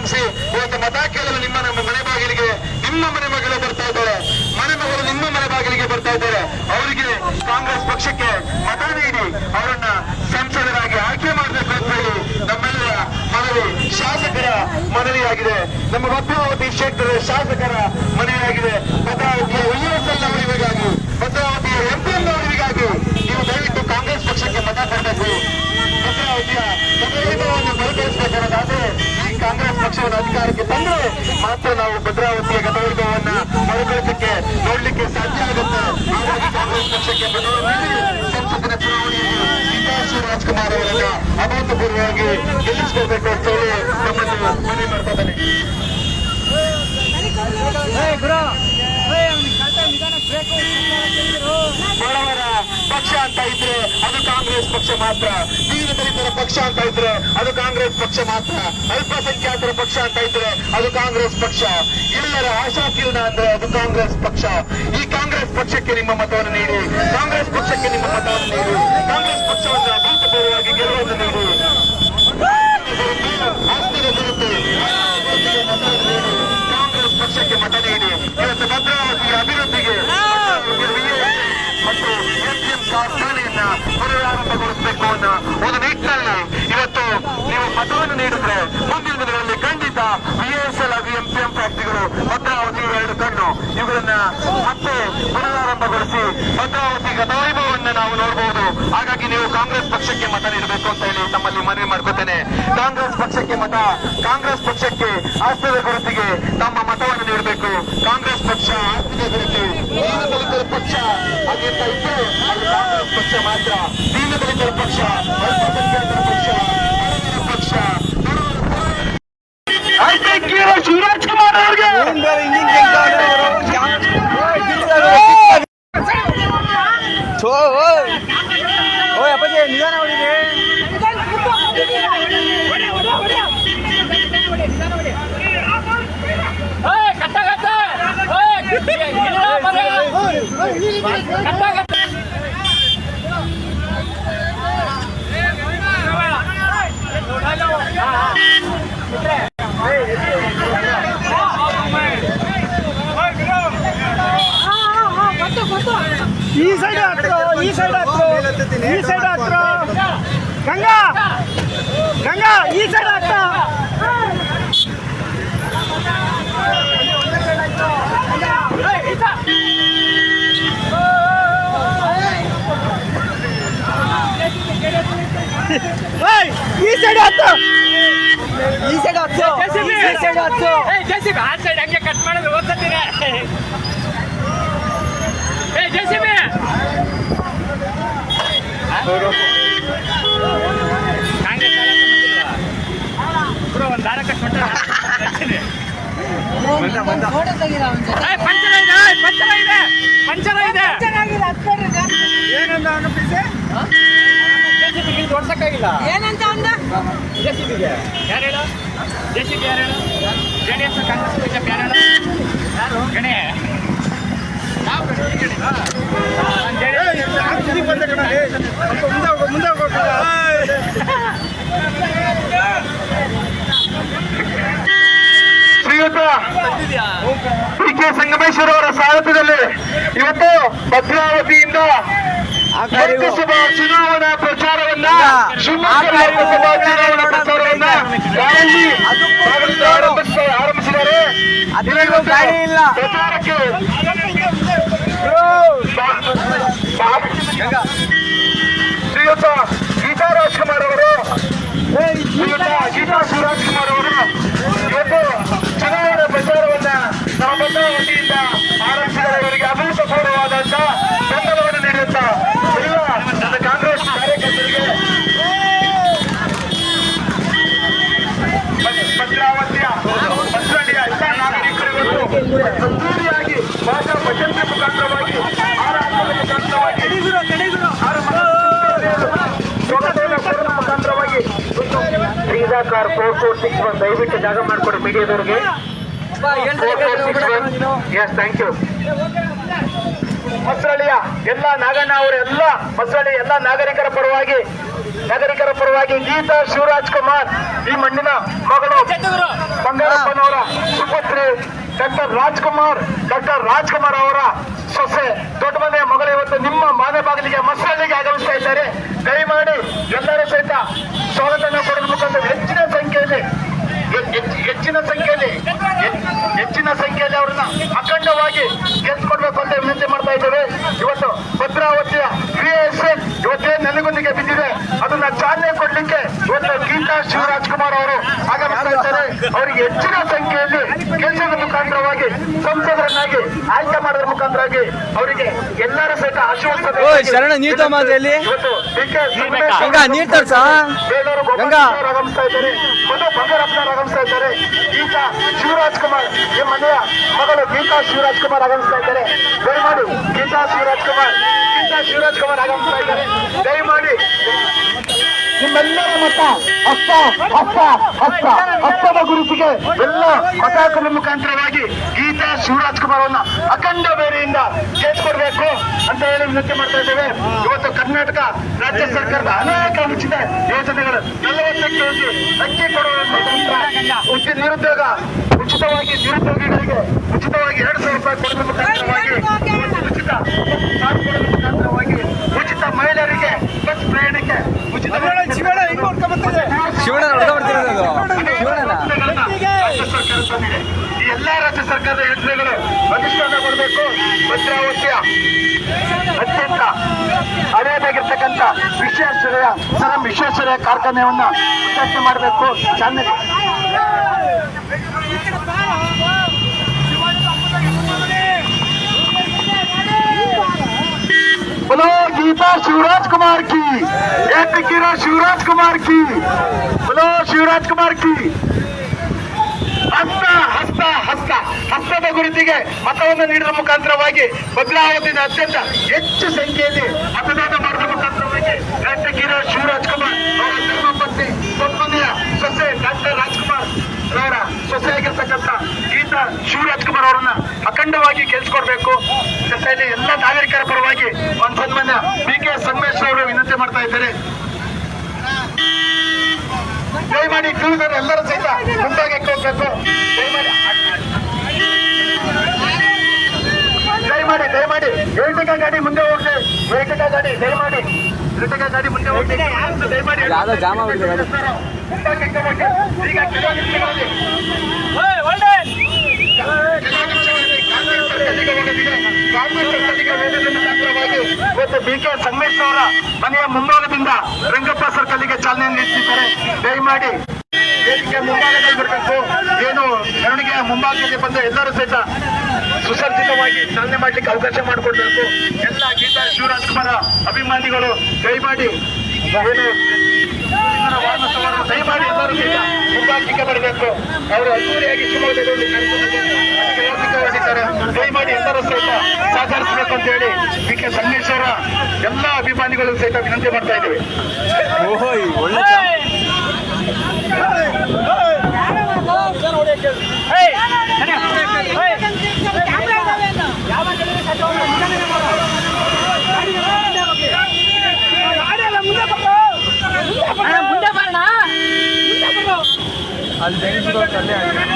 ಆಗಮಿಸಿ ಇವತ್ತು ಮತ ಕೇಳಲು ನಿಮ್ಮ ನಮ್ಮ ಮನೆ ಬಾಗಿಲಿಗೆ ನಿಮ್ಮ ಮನೆ ಮಗಳು ಬರ್ತಾ ಇದ್ದಾರೆ. ಮನೆ ಮಗಳು ನಿಮ್ಮ ಮನೆ ಬಾಗಿಲಿಗೆ ಬರ್ತಾ ಇದ್ದಾರೆ. ಅವರಿಗೆ ಕಾಂಗ್ರೆಸ್ ಪಕ್ಷಕ್ಕೆ ಮತ ನೀಡಿ, ಅವರನ್ನ ಸಂಸದರಾಗಿ ಆಯ್ಕೆ ಮಾಡಬೇಕು ಅಂತ ಹೇಳಿ ನಮ್ಮೆಲ್ಲರ ಮನವಿ ಶಾಸಕರ ಮನವಿಯಾಗಿದೆ. ನಮ್ಮ ಭದ್ರಾವತಿ ಕ್ಷೇತ್ರದ ಶಾಸಕರ ಮನವಿಯಾಗಿದೆ. ಭದ್ರಾವತಿಯ ವೈಎಸ್ಎಲ್ ರಾಜ್ಕುಮಾರ್ ಅವರನ್ನ ಅಭೂತಪೂರ್ವವಾಗಿ ಗೆಲ್ಲಿಸ್ಕೊಳ್ಬೇಕು ಅಂತ ಹೇಳಿ ನಮ್ಮನ್ನು ಮನವಿ ಮಾಡ್ತಾ ಇದ್ದಾನೆ ಬಡವರ ಪಕ್ಷ ಅಂತ ಇದ್ರೆ ಅದು ಕಾಂಗ್ರೆಸ್ ಪಕ್ಷ ಮಾತ್ರ ದೀನ ದಲಿತರ ಪಕ್ಷ ಅಂತ ಇದ್ರೆ ಅದು ಕಾಂಗ್ರೆಸ್ ಪಕ್ಷ ಮಾತ್ರ ಅಲ್ಪಸಂಖ್ಯಾತರ ಪಕ್ಷ ಅಂತ ಇದ್ರೆ ಅದು ಕಾಂಗ್ರೆಸ್ ಪಕ್ಷ ಎಲ್ಲರ ಆಶಾಕಿರಣ ಅಂದ್ರೆ ಅದು ಕಾಂಗ್ರೆಸ್ ಪಕ್ಷ ಈ ಕಾಂಗ್ರೆಸ್ ಪಕ್ಷಕ್ಕೆ ನಿಮ್ಮ ಮತವನ್ನು ನೀಡಿ, ಕಾಂಗ್ರೆಸ್ ಪಕ್ಷಕ್ಕೆ ನಿಮ್ಮ ಮತವನ್ನು ನೀಡಿ, ಕಾಂಗ್ರೆಸ್ ಪಕ್ಷವನ್ನು ಅಭೂತಪೂರ್ವವಾಗಿ ಗೆಲುವನ್ನು ನೀಡಿ. ಕಾಂಗ್ರೆಸ್ ಪಕ್ಷಕ್ಕೆ ಮತ ನೀಡಿ. ಇವತ್ತು ಭದ್ರಾವತಿಯ ಅಭಿವೃದ್ಧಿಗೆ ಮತ್ತು ಎಂಪಿಎಂ ಕಾರ್ಖಾನೆಯನ್ನ ಪುನರಾರಂಭಗೊಳಿಸಬೇಕು ಅನ್ನೋ ಒಂದು ನಿಟ್ಟಿನಲ್ಲಿ ಇವತ್ತು ನೀವು ಮತವನ್ನು ನೀಡಿದ್ರೆ ಮುಂದಿನ ದಿನಗಳಲ್ಲಿ ಖಂಡಿತ ಬಿಎಸ್ಎಲ್ ಹಾಗೂ ಎಂಪಿಎಂ ಫ್ಯಾಕ್ಟರಿಗಳು ಭದ್ರಾವತಿ ಎರಡು ಕಣ್ಣು ಇವುಗಳನ್ನ ಮತ್ತೆ ಪುನರಾರಂಭಗೊಳಿಸಿ ಭದ್ರಾವತಿ ಗತವೈಭವನ್ನ ನಾವು ನೋಡಬಹುದು ಹಾಗಾಗಿ ನೀವು ಕಾಂಗ್ರೆಸ್ ಪಕ್ಷಕ್ಕೆ ಮತ ನೀಡಬೇಕು ಅಂತ ಹೇಳಿ ತಮ್ಮಲ್ಲಿ ಮನವಿ ಮಾಡ್ಕೋತೇನೆ. ಕಾಂಗ್ರೆಸ್ ಪಕ್ಷಕ್ಕೆ ಮತ, ಕಾಂಗ್ರೆಸ್ ಪಕ್ಷಕ್ಕೆ ಆಸ್ತಿದ ಗುರುತಿಗೆ Ôi, apa sih? Nizan awal ini. Nizan, buka mobil ini. Wadah, wadah, wadah. Hey, kata kata. Hey, gila apa ni? Kata kata. Ah. ಆ ಸೈಡ್ ಹಂಗೆ ಕಟ್ ಮಾಡಿದ್ರೆ ಓದ್ತೀನಿ ಏ ಜೆಸಿಬಿ. ಕಾಂಗ್ರೆಸ್ ಬ್ರೋ ಒಂದು ದಾರ ಕಟ್ ಮಾಡ್ತಾರೆ. ಪಂಚರ ಇದೆ ಏ, ಪಂಚರ ಇದೆ ಪಂಚರ ಇದೆ. ಏನಂದ ಅನ್ಬಿಸಿ ಜೆಸಿಬಿ ಇಲ್ಲಿ ಓಡ್ಸಕ್ಕಾಗಿಲ್ಲ ಏನಂತ ಅಂದ ಜೆಸಿಬಿಗೆ. ಯಾರು ಹೇಳು? ಜೆಸಿಬಿ ಯಾರು ಹೇಳು? ಜೆ ಡಿ ಕಾಂಗ್ರೆಸ್ ಬಿಜೆಪಿ ಯಾರು? ಯಾರು ಗಣೆ ಯಾವ ಮುಂದೆ ಶ್ರೀಯುತ ಪಿ ಕೆ ಸಂಗಮೇಶ್ವರ ಅವರ ಸ್ವಾಗತದಲ್ಲಿ ಇವತ್ತು ಭದ್ರಾವತಿಯಿಂದ ಲೋಕಸಭಾ ಚುನಾವಣಾ ಪ್ರಚಾರವನ್ನ ಶಿವಮೊಗ್ಗ ಲೋಕಸಭಾ ಪ್ರಚಾರಕ್ಕೆ ಶ್ರೀಯುತ ಗೀತಾ ರಾಜ್ಕುಮಾರ್ ಅವರು. ಶ್ರೀಯುತ ಗೀತಾ ಶಿವರಾಜ್ಕುಮಾರ್ ಅವರು. ಇವತ್ತು ಚುನಾವಣಾ ಪ್ರಚಾರವನ್ನ ನಮ್ಮ ಭದ್ರಾವತಿಯಿಂದ ಆರಂಭಿಸಿದರೆ ಇವರಿಗೆ ಅಭೂತಪೂರ್ವವಾದಂತ ಬೆಂಬಲವನ್ನು ನೀಡುತ್ತ ಎಲ್ಲ ನನ್ನ ಕಾಂಗ್ರೆಸ್ ಕಾರ್ಯಕರ್ತರಿಗೆ ಭದ್- ಭದ್ರಾವತಿಯ ಭದ್ರಡಿಯ ಎಲ್ಲ ನಾಗರಿಕರಿಗೂ ಅದ್ದೂರಿಯಾಗಿ ಭಾಷಾ ಭಜನೆ ಮುಖಾಂತರವಾಗಿ ಆರಾಧನೆ ಮುಖಾಂತರವಾಗಿ ಸ್ವಾಗತವನ್ನು ಕೋರುವ ಮುಖಾಂತರವಾಗಿ ಫ್ರೀದಾ car four four six one ದಯವಿಟ್ಟು ಜಾಗ ಮಾಡಿಕೊಡಿ ಮೀಡಿಯಾದವ್ರಿಗೆ. ಎಸ್ ಥ್ಯಾಂಕ್ ಯು ಮಸರಳಿಯ ಎಲ್ಲ ನಾಗಣ್ಣ ಅವರೆಲ್ಲ ಮಸರಳ್ಳಿಯ ಎಲ್ಲ ನಾಗರಿಕರ ಪರವಾಗಿ ನಾಗರಿಕರ ಪರವಾಗಿ ಗೀತಾ ಶಿವರಾಜ್ ಕುಮಾರ್ ಈ ಮಣ್ಣಿನ ಮಗಳು ಬಂಗಾರಪ್ಪನವರ ಸುಪುತ್ರಿ ಡಾಕ್ಟರ್ ರಾಜ್ಕುಮಾರ್ ಡಾಕ್ಟರ್ ರಾಜ್ಕುಮಾರ್ ಅವರ ಸೊಸೆ ದೊಡ್ಡ ಮನೆಯ ಮಗಳು ಇವತ್ತು ನಿಮ್ಮ ಮಾನೆ ಬಾಗಿಲಿಗೆ ಮಸಾಲೆಗೆ ಆಗಮಿಸ್ತಾ ಇದ್ದಾರೆ. ದಯಮಾಡಿ ಎಲ್ಲರೂ ಸಹಿತ ಸ್ವಾಗತನ ಕೊಡಲು ಮುಖಾಂತರ ಹೆಚ್ಚಿನ ಸಂಖ್ಯೆಯಲ್ಲಿ ಹೆಚ್ಚಿನ ಸಂಖ್ಯೆಯಲ್ಲಿ ಹೆಚ್ಚಿನ ಸಂಖ್ಯೆಯಲ್ಲಿ ಅವರನ್ನ ಅಖಂಡವಾಗಿ ಗೆಲ್ಸ್ಕೊಡ್ಬೇಕು ಅಂತ ವಿನಂತಿ ಮಾಡ್ತಾ ಇದ್ದೇವೆ. ಇವತ್ತು ಭದ್ರಾವತಿಯ ವಿ ಎಸ್ ಎನ್ ಇವತ್ತೇ ನನಗೊಂದಿಗೆ ಬಿದ್ದಿದೆ. ಅದನ್ನ ಚಾಲನೆ ಕೊಡ್ಲಿಕ್ಕೆ ಇವತ್ತು ಗೀತಾ ಶಿವರಾಜ್ ಕುಮಾರ್ ಅವರು ಆಗಮಿಸ್ತಾ ಇದ್ದಾರೆ. ಅವರಿಗೆ ಹೆಚ್ಚಿನ ಸಂಖ್ಯೆಯಲ್ಲಿ ಕೆಲಸದ ಮುಖಾಂತರವಾಗಿ ಸಂಸದರನ್ನಾಗಿ ಆಯ್ಕೆ ಮಾಡೋದ್ರ ಮುಖಾಂತರವಾಗಿ ಅವರಿಗೆ ಎಲ್ಲರೂ ಸಹಿತ ಆಶೀರ್ವಾದ ಶರಣ, ನೀರ್. ಇವತ್ತು ಗಂಗಾ, ನೀರ್ ತರ್ಸ. ಬೇಲೂರು ಗೋಪಾಲ್ ಗಂಗಾ. ಆಗಮಿಸ್ತಾ ಇದ್ದಾರೆ ಮಧು ಬಂಗಾರಪ್ಪನವರು ಆಗಮಿಸ್ತಾ ಇದ್ದಾರೆ ಗೀತಾ ಶಿವರಾಜ್ ಕುಮಾರ್ ಈ ಮನೆಯ ಮಗಳು ಗೀತಾ ಶಿವರಾಜ್ ಕುಮಾರ್ ಆಗಮಿಸ್ತಾ ಇದ್ದಾರೆ ದಯಮಾಡಿ ಗೀತಾ ಶಿವರಾಜ್ ಕುಮಾರ್ ಗೀತಾ ಶಿವರಾಜ್ ಕುಮಾರ್ ಆಗಮಿಸ್ತಾ ಇದ್ದಾರೆ ದಯಮಾಡಿ ನಿಮ್ಮೆಲ್ಲರ ಮತ ಅಪ್ಪ ಅಪ್ಪ ಅಪ್ಪ ಅಪ್ಪನ ಗುರುತಿಗೆ ಎಲ್ಲ ಮತ ಮುಖಾಂತರವಾಗಿ ಗೀತಾ ಶಿವರಾಜ್ ಅವನ್ನ ಅಖಂಡ ಬೇರೆಯಿಂದ ಗೆಲ್ಸ್ಕೊಡ್ಬೇಕು ಅಂತ ಹೇಳಿ ವಿನಂತಿ ಮಾಡ್ತಾ ಇದ್ದೇವೆ. ಇವತ್ತು ಕರ್ನಾಟಕ ರಾಜ್ಯ ಸರ್ಕಾರದ ಅನೇಕ ಉಚಿತ ಯೋಜನೆಗಳು ನಲವತ್ತು ಕೆಜಿ ಅಕ್ಕಿ ಕೊಡುವ ಉಚಿತ ನಿರುದ್ಯೋಗ, ಉಚಿತವಾಗಿ ನಿರುದ್ಯೋಗಿಗಳಿಗೆ ಉಚಿತವಾಗಿ ಎರಡು ಸಾವಿರ ರೂಪಾಯಿ ಕೊಡುವ ಮುಖಾಂತರವಾಗಿ ಉಚಿತ ಉಚಿತ ಮಹಿಳೆಯರಿಗೆ ಸರ್ಕಾರದ ಯೋಜನೆಗಳು ಅನುಷ್ಠಾನಗೊಳ್ಳಬೇಕು ಭದ್ರಾವತಿಯ ಅತ್ಯಂತ ಹಳೆಯದಾಗಿರ್ತಕ್ಕಂಥ ವಿಶ್ವೇಶ್ವರಯ್ಯ ಸರ್ ಎಂ ವಿಶ್ವೇಶ್ವರಯ್ಯ ಕಾರ್ಖಾನೆಯನ್ನ ಉದ್ಘಾಟನೆ ಮಾಡಬೇಕು ಚಾಲನೆ बोलो गीता शिवराज कुमार की एक गिरा शिवराज कुमार की बोलो ಶಿವರಾಜ್ ಕುಮಾರ್ ಕಿ ಹಸ್ತ ಹಸ್ತ ಹಸ್ತ ಹಸ್ತದ ಗುರುತಿಗೆ ಮತವನ್ನು ನೀಡುವ ಮುಖಾಂತರವಾಗಿ ಭದ್ರಾವತಿನ ಅತ್ಯಂತ ಹೆಚ್ಚು ಸಂಖ್ಯೆಯಲ್ಲಿ ಮತದಾನ ಮಾಡುವ ಮುಖಾಂತರವಾಗಿ ಗಿರ ಶಿವರಾಜ್ ಕುಮಾರ್ ಅವರ ಧರ್ಮಪತ್ನಿ ಸೊಮ್ಮನೆಯ ಸೊಸೆ ಡಾಕ್ಟರ್ ರಾಜ್ಕುಮಾರ್ ಅವರ ಸೊಸೆಯಾಗಿರ್ತಕ್ಕಂಥ ಗೀತಾ ಶಿವರಾಜ್ ಕುಮಾರ್ ಅವರನ್ನ ಅಖಂಡವಾಗಿ ಕೇಳಿಸ್ಕೊಡ್ಬೇಕು ಜೊತೆಯಲ್ಲಿ ಎಲ್ಲ ನಾಗರಿಕರ ಪರವಾಗಿ ಒಂದು ಸನ್ಮಾನ್ಯ ಬಿ ಕೆ ಸಂಗಮೇಶ್ ಅವರು ವಿನಂತಿ ಮಾಡ್ತಾ ಇದ್ದಾರೆ. ದಯಮಾಡಿ ಕ್ರೂಸರ್ ಎಲ್ಲರೂ ಸಹಿತ ಮುಂದಾಗಿ ಕೇಳಬೇಕು ದಯಮಾಡಿ ಎರಟಿಕ ಗಾಡಿ ಮುಂದೆ ಹೋಗ್ಲಿ. ಎರಟಿಕ ಗಾಡಿ ದಯಮಾಡಿ. ಎರಟಿಕ ಗಾಡಿ ಮುಂದೆ ಹೋಗ್ಲಿ. ದಯಮಾಡಿ. ಯಾವ್ದೋ ಜಾಮ. ಈಗ ಇವತ್ತು ಬಿ ಕೆ ಸಂಗಮೇಶ್ ಅವರ ಮನೆಯ ಮುಂಭಾಗದಿಂದ ರಂಗಪ್ಪ ಸರ್ಕಲ್ಗೆ ಚಾಲನೆ ನೀಡುತ್ತಿದ್ದಾರೆ. ದಯಮಾಡಿ. ಏನು ಮೆರವಣಿಗೆಯ ಮುಂಭಾಗದಲ್ಲಿ ಬಂದ ಎಲ್ಲರೂ ಸಹಿತ ಸುಸರ್ಜಿತವಾಗಿ ಚಾಲನೆ ಮಾಡ್ಲಿಕ್ಕೆ ಅವಕಾಶ ಮಾಡಿಕೊಡ್ಬೇಕು. ಎಲ್ಲ ಗೀತಾ, ಶಿವರಾಜ್ ಕುಮಾರ ಅಭಿಮಾನಿಗಳು ದಯಮಾಡಿ ಏನು ಮಾಡಿ ದಯಮಾಡಿ ಎಲ್ಲರೂ ಸಹಿತ ಮುಂಭಾಗಕ್ಕೆ ಬರಬೇಕು. ಅವರು ಅದ್ದೂರಿಯಾಗಿ ಶಿವಮೊಗ್ಗದಲ್ಲಿ ದಯಮಾಡಿ ಎಲ್ಲರೂ ಸಹಿತ ಸಹಕರಿಸಬೇಕು ಅಂತ ಹೇಳಿ ಬಿ ಕೆ. ಸಂಗೇಶ್ವರ ಎಲ್ಲ ಅಭಿಮಾನಿಗಳು ಸಹಿತ ವಿನಂತಿ ಮಾಡ್ತಾ ಇದ್ದೀವಿ. ಅಲ್ಲಿ ಬೆಂಗಳೂರು ಅಲ್ಲೇ ಆಗಿದೆ